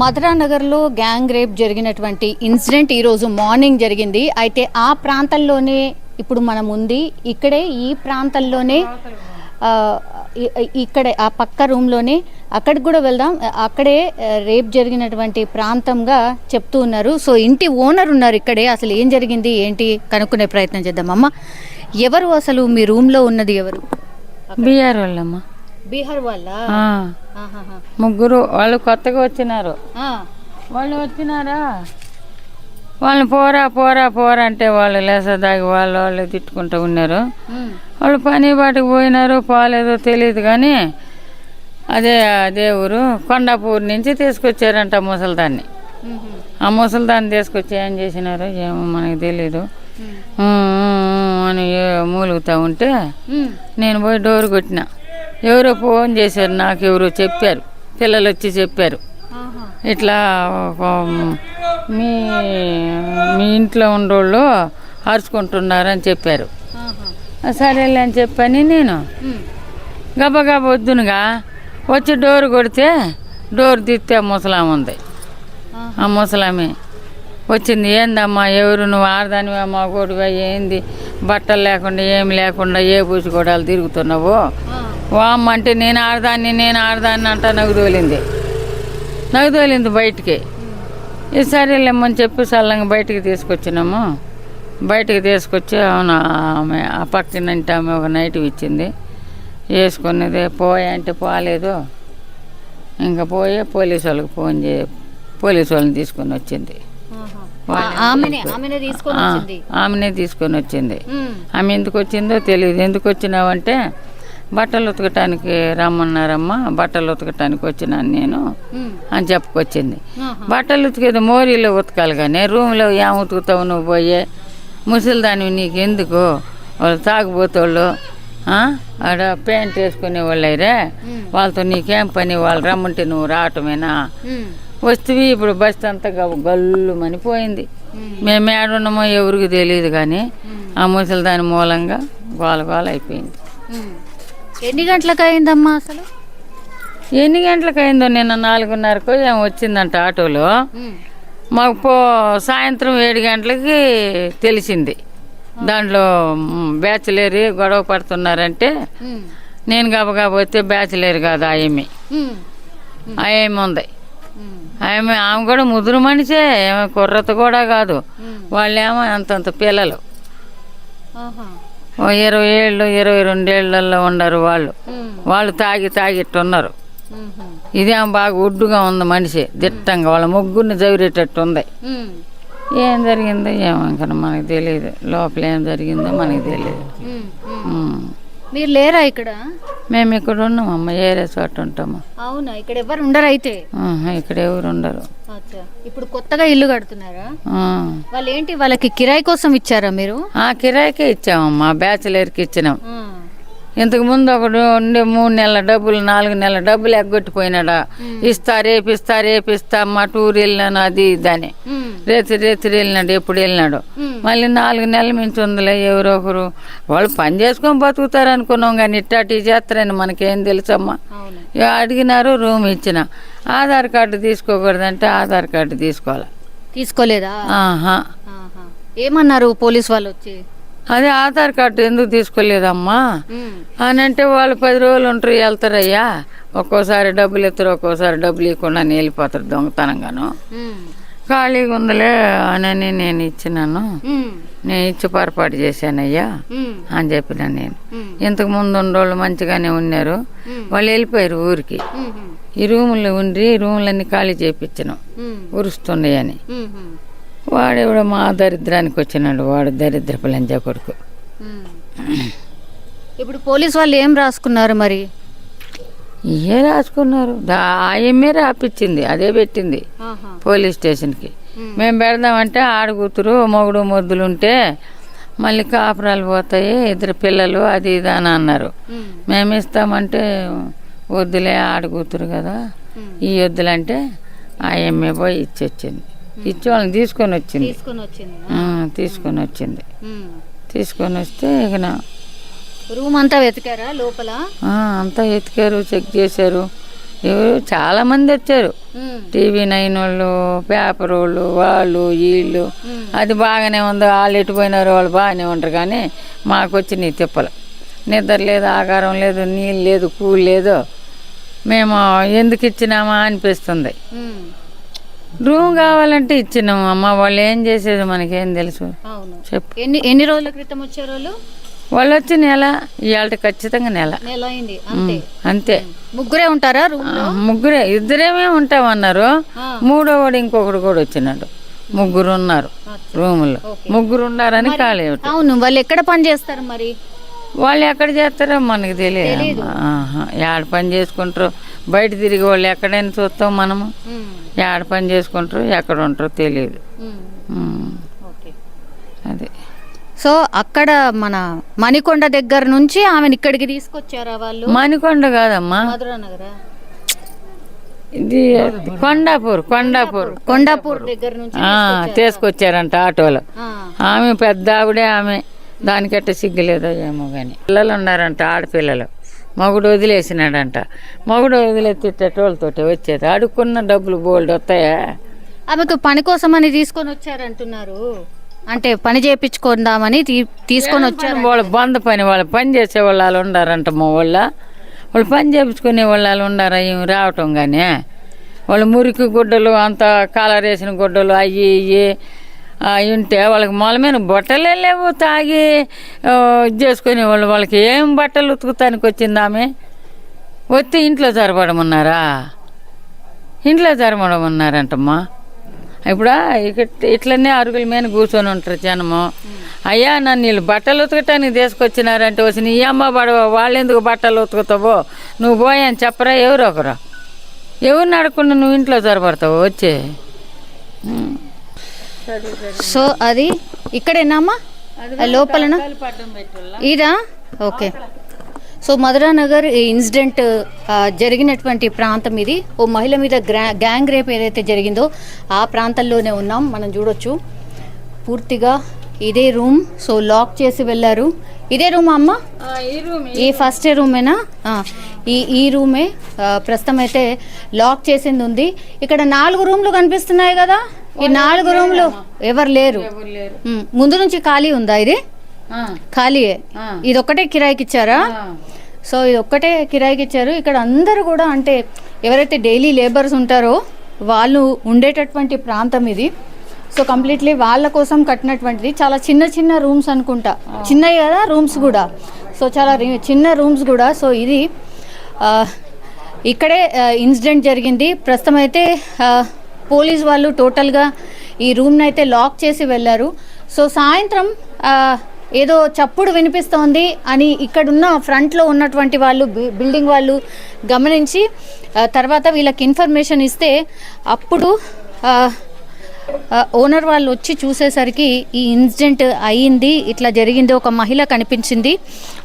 మధురానగర్లో gang rape జరిగినటువంటి incident ఈరోజు morning జరిగింది. అయితే ఆ ప్రాంతంలోనే ఇప్పుడు మనం ఉంది. ఇక్కడే ఈ ప్రాంతంలోనే ఇక్కడే ఆ పక్క రూమ్లోనే అక్కడికి కూడా వెళ్దాం. అక్కడే రేప్ జరిగినటువంటి ప్రాంతంగా చెప్తూ ఉన్నారు. సో ఇంటి ఓనర్ ఉన్నారు ఇక్కడే. అసలు ఏం జరిగింది? ఏంటి? కనుక్కునే ప్రయత్నం చేద్దాం. అమ్మ ఎవరు అసలు మీ రూమ్లో ఉన్నది ఎవరు? బీఆర్ వాళ్ళమ్మ. బీహార్ వాళ్ళ? ముగ్గురు వాళ్ళు కొత్తగా వచ్చినారు. వాళ్ళు వచ్చినారా? వాళ్ళని పోరా పోరా పోరా అంటే వాళ్ళు లేసదాగి వాళ్ళు వాళ్ళు తిట్టుకుంటూ ఉన్నారు. వాళ్ళు పని బాటికి పోయినారో పోలేదో తెలియదు కానీ అదే అదే ఊరు కొండాపూర్ నుంచి తీసుకొచ్చారంట ముసలిదాన్ని. ఆ ముసలిదాన్ని తీసుకొచ్చి ఏం చేసినారో ఏమో మనకు తెలీదు. అని మూలుగుతా ఉంటే నేను పోయి డోర్ కొట్టిన. ఎవరో ఫోన్ చేశారు నాకు ఎవరో చెప్పారు. పిల్లలు వచ్చి చెప్పారు. ఇట్లా మీ మీ ఇంట్లో ఉండోళ్ళు అరుచుకుంటున్నారని చెప్పారు. సరేలే అని చెప్పని నేను. గబగబా వద్దునుగా. వచ్చి డోర్ కొడితే డోర్ తీస్తే ఆ ముసలామె ఉంది. ఆ ముసలామె వచ్చింది ఏందమ్మా ఎవరు నువ్వు ఆడదానివా మా కొడుగా ఏంది? బట్టలు లేకుండా ఏమి లేకుండా ఏ పూసుకోవడాలు తిరుగుతున్నావు? వామ్మ అంటే నేను ఆడదాన్ని నేను ఆడదాన్ని అంట నాకు తోలింది నాకు తోలింది బయటికి. ఈ సరేలేమ్మని చెప్పి సల్లంగా బయటికి తీసుకొచ్చినాము. బయటికి తీసుకొచ్చి అవును ఆమె ఆ పక్కన ఇంటి ఆమె ఒక నైట్ ఇచ్చింది. వేసుకున్నదే పోయా అంటే పోలేదు. ఇంకా పోయి పోలీసు వాళ్ళకి ఫోన్ చే పోలీసు వాళ్ళని తీసుకొని వచ్చింది. ఆమెనే తీసుకొని వచ్చింది. ఆమె ఎందుకు వచ్చిందో తెలియదు. ఎందుకు వచ్చినావంటే బట్టలు ఉతకటానికి రమ్మన్నారమ్మా బట్టలు ఉతకటానికి వచ్చినాను నేను. అని చెప్పుకొచ్చింది. బట్టలు ఉతికేది మోరీలో ఉతకాలి కానీ రూమ్లో ఏం ఉతుకుతావు నువ్వు పోయే ముసలిదానివి నీకు ఎందుకు వాళ్ళు తాగుబోతోళ్ళు? ఆడ పెయింట్ వేసుకునే వాళ్ళైరే వాళ్ళతో నీకేం పని వాళ్ళు రమ్మంటే నువ్వు రావటమేనా. వస్తువి ఇప్పుడు బస్ అంతా గ- గల్లు మనిపోయింది ఉమ్. మేము ఏడున్నామో ఎవరికి తెలియదు కానీ ఆ ముసలి దాని మూలంగా గోల గోల అయిపోయింది. ఎన్ని గంటలకు అయిందమ్మా అసలు ఎన్ని గంటలకు అయిందో నిన్న నాలుగున్నరకు ఏం వచ్చిందంట ఆటోలో. మాకు పో సాయంత్రం ఏడు గంటలకి తెలిసింది దాంట్లో బ్యాచులర్ గొడవ పడుతున్నారంటే. నేను గబగబోతే బ్యాచులర్ కాదు ఆయమ్మి. ఆయమ్మి ఉంది. ఆమె ఆమె కూడా ముదురు మనిషే ఏమో కుర్రత కూడా కాదు. వాళ్ళేమో అంతంత పిల్లలు ఇరవై ఏళ్ళు ఇరవై రెండేళ్ళలో ఉండరు వాళ్ళు. వాళ్ళు తాగి తాగిట్టున్నారు. ఇదేం బాగా ఒడ్డుగా ఉంది మనిషి దిట్టంగా వాళ్ళ ముగ్గురిని జవిరేటట్టు ఉంది. ఏం జరిగిందో ఏమో ఇంకా మనకు తెలియదు లోపల ఏం జరిగిందో మనకు తెలియదు. మీరు లేరా ఇక్కడ? మేము ఇక్కడ ఉన్నామమ్మ ఏరే చోట ఉంటాము. అవునా ఇక్కడ ఎవరు ఉండరు అయితే? ఇక్కడ ఎవరు ఉండరు. ఇప్పుడు కొత్తగా ఇల్లు కడుతున్నారా? ఆ. వాళ్ళు ఏంటి వాళ్ళకి కిరాయి కోసం ఇచ్చారా మీరు? ఆ కిరాయికే ఇచ్చామమ్మా బ్యాచులర్కి ఇచ్చినాం. ఇంతకు ముందు ఒకడు ఉండే మూడు నెలల డబ్బులు నాలుగు నెలల డబ్బులు ఎగ్గొట్టిపోయినాడా ఇస్తా రేపు ఇస్తా రేపు ఇస్తా అమ్మ టూర్ వెళ్ళినాను అది ఇదని. రేతి రేతి వెళ్ళినాడు ఎప్పుడు వెళ్ళినాడు. మళ్ళీ నాలుగు నెలల మించి ఉందిలే ఎవరో ఒకరు. వాళ్ళు పని చేసుకొని బతుకుతారు అనుకున్నాం కానీ ఇట్టాటి చేస్తారని మనకేం తెలుసమ్మా? అడిగినారు రూమ్ ఇచ్చిన. ఆధార్ కార్డు తీసుకోకూడదంటే ఆధార్ కార్డు తీసుకోవాలి. తీసుకోలేదా. ఏమన్నారు పోలీస్ వాళ్ళు వచ్చి? అదే ఆధార్ కార్డు ఎందుకు తీసుకోలేదమ్మా. అని అంటే వాళ్ళు పది రోజులు ఉంటారు వెళ్తారయ్యా. ఒక్కోసారి డబ్బులు ఎత్తారు ఒక్కోసారి డబ్బులు ఇవ్వకుండా వెళ్ళిపోతారు దొంగతనంగాను. ఖాళీగా ఉందిలే అని నేను ఇచ్చినాను. నేను ఇచ్చి పొరపాటు చేశానయ్యా. అని చెప్పిన నేను. ఇంతకు ముందు ఉన్నోళ్ళు మంచిగానే ఉన్నారు. వాళ్ళు వెళ్ళిపోయారు ఊరికి. ఈ రూముల్లో ఉండి రూములన్నీ ఖాళీ చేయించినాం. ఉరుస్తున్నాయని. వాడెవడో మా దరిద్రానికి వచ్చినాడు వాడు దరిద్రపు లంజా కొడుకు. ఇప్పుడు పోలీస్ వాళ్ళు ఏం రాసుకున్నారు మరి ఏ రాసుకున్నారు. దా ఆయమ్మే రాపిచ్చింది అదే పెట్టింది. పోలీస్ స్టేషన్కి. మేము. పెడదామంటే ఆడకూతురు మొగుడు మొద్దులు ఉంటే మళ్ళీ కాపురాలు పోతాయి ఇద్దరు పిల్లలు అది ఇది అని అన్నారు. మేము. ఇస్తామంటే వద్దులే ఆడకూతురు కదా. ఈ వద్దులంటే ఆ ఎమ్మె పోయి ఇచ్చి వచ్చింది ఇచ్చి వాళ్ళని తీసుకొని వచ్చింది తీసుకొని వచ్చింది తీసుకొని వస్తే ఇక నా- రూమ్ అంతా వెతికారా లోపల? అంతా ఎతికారు చెక్ చేశారు. ఎవరు? చాలా మంది వచ్చారు. టీవీ నైన్ వాళ్ళు పేపర్ వాళ్ళు వాళ్ళు వీళ్ళు. అది బాగానే ఉంది. వాళ్ళు ఎటు పోయినారు వాళ్ళు బాగానే ఉంటారు కానీ మాకు వచ్చి నీ తిప్పలు. నిద్ర లేదు ఆకారం లేదు నీళ్ళు లేదు కూల్ లేదు. మేము ఎందుకు ఇచ్చినామా అనిపిస్తుంది. రూమ్ కావాలంటే ఇచ్చినాము అమ్మ. వాళ్ళు ఏం చేసేది మనకేం తెలుసు. చెప్పు. ఎన్ని ఎన్ని రోజుల క్రితం వచ్చారు వాళ్ళు? వాళ్ళు వచ్చి నెల ఇవాళ ఖచ్చితంగా నెల. అంతే. ముగ్గురే ఉంటారా ముగ్గురే ఇద్దరేమే ఉంటామన్నారు. ఆ. మూడో వాడు ఇంకొకడు కూడా వచ్చినాడు. ముగ్గురు ఉన్నారు రూములో. ముగ్గురు ఉన్నారని ఖాళీ. అవును వాళ్ళు ఎక్కడ పని చేస్తారు మరి? వాళ్ళు ఎక్కడ చేస్తారో మనకు తెలియదు. ఏడ పని చేసుకుంటారో బయట తిరిగి వాళ్ళు ఎక్కడైనా చూస్తాం మనము. ఏడ పని చేసుకుంటారో ఎక్కడ ఉంటారో తెలియదు. సో అక్కడ మన మణికొండ దగ్గర నుంచి ఆమెను ఇక్కడికి తీసుకొచ్చారా వాళ్ళు? మణికొండ కాదమ్మా. ఇది కొండాపూర్ కొండాపూర్. కొండాపూర్ దగ్గర నుంచి తీసుకొచ్చారంట ఆటోలో. ఆమె పెద్ద ఆవిడే ఆమె దానికట్ట సిగ్గులేదో ఏమో కానీ పిల్లలు ఉన్నారంట ఆడపిల్లలు. మగుడు వదిలేసినాడంట. మగుడు వదిలేసేటోళ్ళతోటి వచ్చేది. అడుక్కున్న డబ్బులు బోల్డ్ వస్తాయా? ఆమెకు పని కోసమని తీసుకొని వచ్చారంటున్నారు. అంటే పని చేయించుకుందామని తీ- తీసుకొని వచ్చారు వాళ్ళ బంద పని వాళ్ళు పని చేసే వాళ్ళు ఉండారంట మా వాళ్ళ. వాళ్ళు పని చేయించుకునే వాళ్ళు ఉండారా ఏమి రావటం కానీ వాళ్ళు మురికి గుడ్డలు అంత కాలర్ వేసిన గుడ్డలు అవి ఇవి అవి ఉంటే వాళ్ళకి మొల మీద బట్టలే లేవు తాగి చేసుకునే వాళ్ళు. వాళ్ళకి ఏం బట్టలు ఉతుకుతానికి వచ్చింది ఆమె? వస్తే ఇంట్లో జరపడమన్నారా ఇంట్లో జరపడమన్నారంటమ్మా ఇప్పుడు ఇక ఇట్లనే అరుగుల మీద కూర్చొని ఉంటారు జనము. అయ్యా నన్ను వీళ్ళు బట్టలు ఉతకటానికి తీసుకొచ్చినారంటే వచ్చి నీ అమ్మ పడవ వాళ్ళు ఎందుకు బట్టలు ఉతుకుతావో? నువ్వు పోయని చెప్పరా ఎవరు ఒకరు? ఎవరిని అడగకుండా నువ్వు ఇంట్లో జరపడతావు వచ్చే. సో అది ఇక్కడేనామా లోపలనా? ఇదా? ఓకే. సో మధురా నగర్ ఈ ఇన్సిడెంట్ జరిగినటువంటి ప్రాంతం ఇది. ఓ మహిళ మీద గ్యాంగ్ రేప్ ఏదైతే జరిగిందో ఆ ప్రాంతంలోనే ఉన్నాం. మనం చూడొచ్చు. పూర్తిగా ఇదే రూమ్. సో లాక్ చేసి వెళ్ళారు. ఇదే రూమ్ అమ్మ? ఈ ఫస్ట్ రూమేనా? ఈ ఈ రూమే. ప్రస్తుతం అయితే లాక్ చేసింది ఉంది. ఇక్కడ నాలుగు రూమ్లు కనిపిస్తున్నాయి కదా? ఈ నాలుగు రూమ్లు ఎవరు లేరు? ముందు నుంచి ఖాళీ ఉందా ఇది? ఖాళీయే. ఇది ఒక్కటే కిరాయికి ఇచ్చారా సో ఇది ఒక్కటే కిరాయికి ఇచ్చారు ఇక్కడ అందరూ కూడా అంటే ఎవరైతే డైలీ లేబర్స్ ఉంటారో వాళ్ళు ఉండేటటువంటి ప్రాంతం ఇది. సో కంప్లీట్లీ వాళ్ళ కోసం కట్టినటువంటిది. చాలా చిన్న చిన్న రూమ్స్ అనుకుంటా. చిన్నవి కదా రూమ్స్ కూడా. సో చాలా చిన్న రూమ్స్ కూడా. సో ఇది ఇక్కడే ఇన్సిడెంట్ జరిగింది. ప్రస్తుతం అయితే పోలీస్ వాళ్ళు టోటల్గా ఈ రూమ్ని అయితే లాక్ చేసి వెళ్ళారు. సో సాయంత్రం ఏదో చప్పుడు వినిపిస్తోంది అని ఇక్కడున్న ఫ్రంట్లో ఉన్నటువంటి వాళ్ళు బిల్డింగ్ వాళ్ళు గమనించి తర్వాత వీళ్ళకి ఇన్ఫర్మేషన్ ఇస్తే అప్పుడు ఓనర్ వాళ్ళు వచ్చి చూసేసరికి ఈ ఇన్సిడెంట్ అయ్యింది ఇట్లా జరిగింది ఒక మహిళ కనిపించింది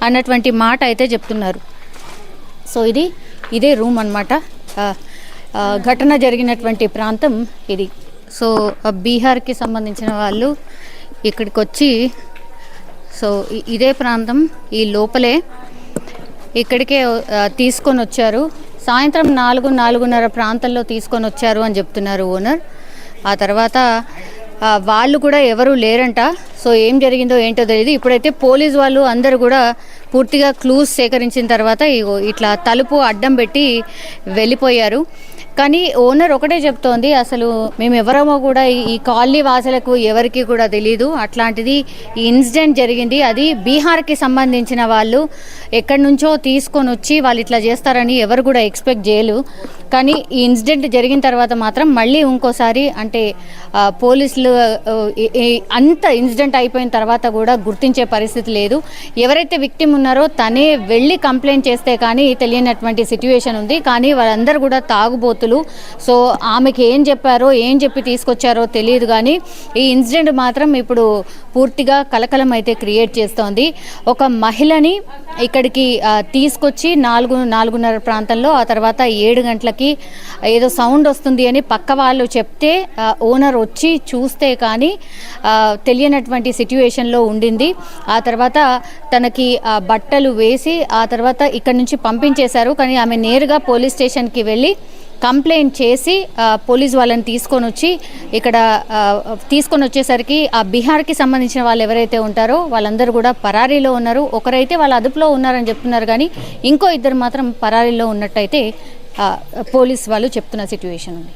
అన్నటువంటి మాట అయితే చెప్తున్నారు. సో ఇది ఇదే రూమ్ అనమాట ఘటన జరిగినటువంటి ప్రాంతం ఇది. సో బీహార్కి సంబంధించిన వాళ్ళు ఇక్కడికి వచ్చి సో ఇదే ప్రాంతం ఈ లోపలే ఇక్కడికే తీసుకొని వచ్చారు. సాయంత్రం నాలుగు నాలుగున్నర ప్రాంతంలో తీసుకొని వచ్చారు అని చెప్తున్నారు ఓనర్. ఆ తర్వాత వాళ్ళు కూడా ఎవరు లేరంట. సో ఏం జరిగిందో ఏంటో తెలియదు ఇప్పుడైతే పోలీస్ వాళ్ళు అందరూ కూడా పూర్తిగా క్లూస్ సేకరించిన తర్వాత ఇట్లా తలుపు అడ్డం పెట్టి వెళ్ళిపోయారు. కానీ ఓనర్ ఒకటే చెప్తోంది అసలు మేము ఎవరమో కూడా ఈ- కాలనీ వాసులకు ఎవరికి కూడా తెలియదు అట్లాంటిది ఈ ఇన్సిడెంట్ జరిగింది. అది బీహార్కి సంబంధించిన వాళ్ళు ఎక్కడి నుంచో తీసుకొని వచ్చి వాళ్ళు ఇట్లా చేస్తారని ఎవరు కూడా ఎక్స్పెక్ట్ చేయలేరు కానీ ఈ ఇన్సిడెంట్ జరిగిన తర్వాత మాత్రం మళ్ళీ ఇంకోసారి అంటే పోలీసులు అంత ఇన్సిడెంట్ అయిపోయిన తర్వాత కూడా గుర్తించే పరిస్థితి లేదు. ఎవరైతే విక్టిమ్ ఉన్నారో తనే వెళ్ళి కంప్లైంట్ చేస్తే కానీ తెలియనటువంటి సిట్యువేషన్ ఉంది. కానీ వాళ్ళందరూ కూడా తాగుబోతులు సో ఆమెకి ఏం చెప్పారో ఏం చెప్పి తీసుకొచ్చారో తెలియదు కానీ ఈ ఇన్సిడెంట్ మాత్రం ఇప్పుడు పూర్తిగా కలకలం అయితే క్రియేట్ చేస్తోంది. ఒక మహిళని ఇక్కడికి తీసుకొచ్చి నాలుగు నాలుగున్నర ప్రాంతంలో ఆ తర్వాత ఏడు గంటలకి ఏదో సౌండ్ వస్తుంది అని పక్క వాళ్ళు చెప్తే ఓనర్ వచ్చి చూస్తే కానీ తెలియనటువంటి సిట్యువేషన్లో ఉండింది. ఆ తర్వాత తనకి బట్టలు వేసి ఆ తర్వాత ఇక్కడి నుంచి పంపించేశారు. కానీ ఆమె నేరుగా పోలీస్ స్టేషన్కి వెళ్ళి కంప్లైంట్ చేసి పోలీస్ వాళ్ళని తీసుకొని వచ్చి ఇక్కడ తీసుకొని వచ్చేసరికి ఆ బీహార్కి సంబంధించిన వాళ్ళు ఎవరైతే ఉంటారో వాళ్ళందరూ కూడా పరారీలో ఉన్నారు. ఒకరైతే వాళ్ళ అదుపులో ఉన్నారని చెప్తున్నారు కానీ ఇంకో ఇద్దరు మాత్రం పరారీలో ఉన్నట్టయితే పోలీస్ వాళ్ళు చెప్తున్న సిట్యువేషన్ ఉంది.